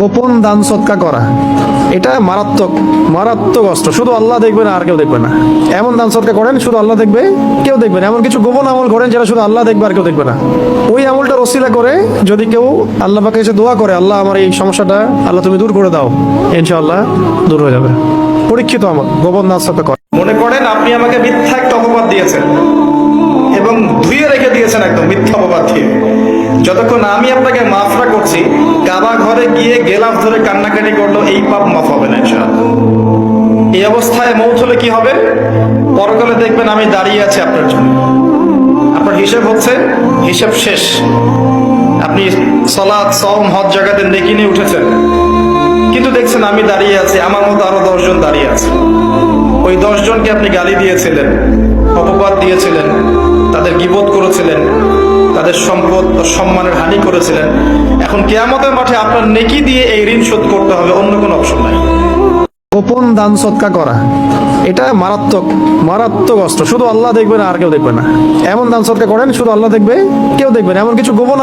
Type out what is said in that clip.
গোপন দান সৎকা করা। এটা মারাত্মক মারাত্মক অস্ত্র। শুধু আল্লাহ দেখবে না, আর কেউ দেখবে না। এমন দান সৎকা করেন, শুধু আল্লাহ দেখবে, কেউ দেখবে না। এমন কিছু গোপন আমল করেন যেটা শুধু আল্লাহ দেখবে, আর কেউ দেখবে না। ওই আমলটা রসিলা করে যদি কেউ আল্লাহ পাকে এসে দোয়া করে, আল্লাহ আমার এই সমস্যাটা, আল্লাহ তুমি দূর করে দাও, ইনশাআল্লাহ দূর হয়ে যাবে। পরীক্ষিত আমল, গোপন দান সৎকা করা। মনে করেন আপনি আমাকে মিথ্যা একটা অপবাদ দিয়েছেন এবং ধুয়ে রেখে দিয়েছেন একদম যতক্ষণ আমি আপনাকে মাফরা করছি, কাবা ঘরে গিয়ে গেলাফ ধরে কান্নাকাটি করল এই পাপ মাফ হবে না, ইনশাআল্লাহ। এই অবস্থায় মৌত হলে কি হবে? পরকালে দেখবেন আমি দাঁড়িয়ে আছি আপনার জন্য। আপনার হিসেব হচ্ছে, হিসেব শেষ। আপনি সলাদ সম হজ জায়গাতে নেকি নিয়ে উঠেছেন। কিন্তু দেখছেন আমি দাঁড়িয়ে আছি, আমার মতো আরও দশজন দাঁড়িয়ে আছে। ওই দশজনকে আপনি গালি দিয়েছিলেন, অপবাদ দিয়েছিলেন, তাদের গিবোধ করেছিলেন। তাদের সম্পদ ও সম্মানের হানি করেছিলেন। এখন কেয়ামতের মাঠে আপনার নেকি দিয়ে এই ঋণ শোধ করতে হবে, অন্য কোনো অপশন নাই। গোপন দান সৎকা করা, এটা মারাত্মক মারাত্মক অস্ত্র। শুধু আল্লাহ দেখবে না, আর কেউ দেখবে না। এমন দান সৎকা করেন, শুধু আল্লাহ দেখবে, কেউ দেখবে না। এমন কিছু গোপন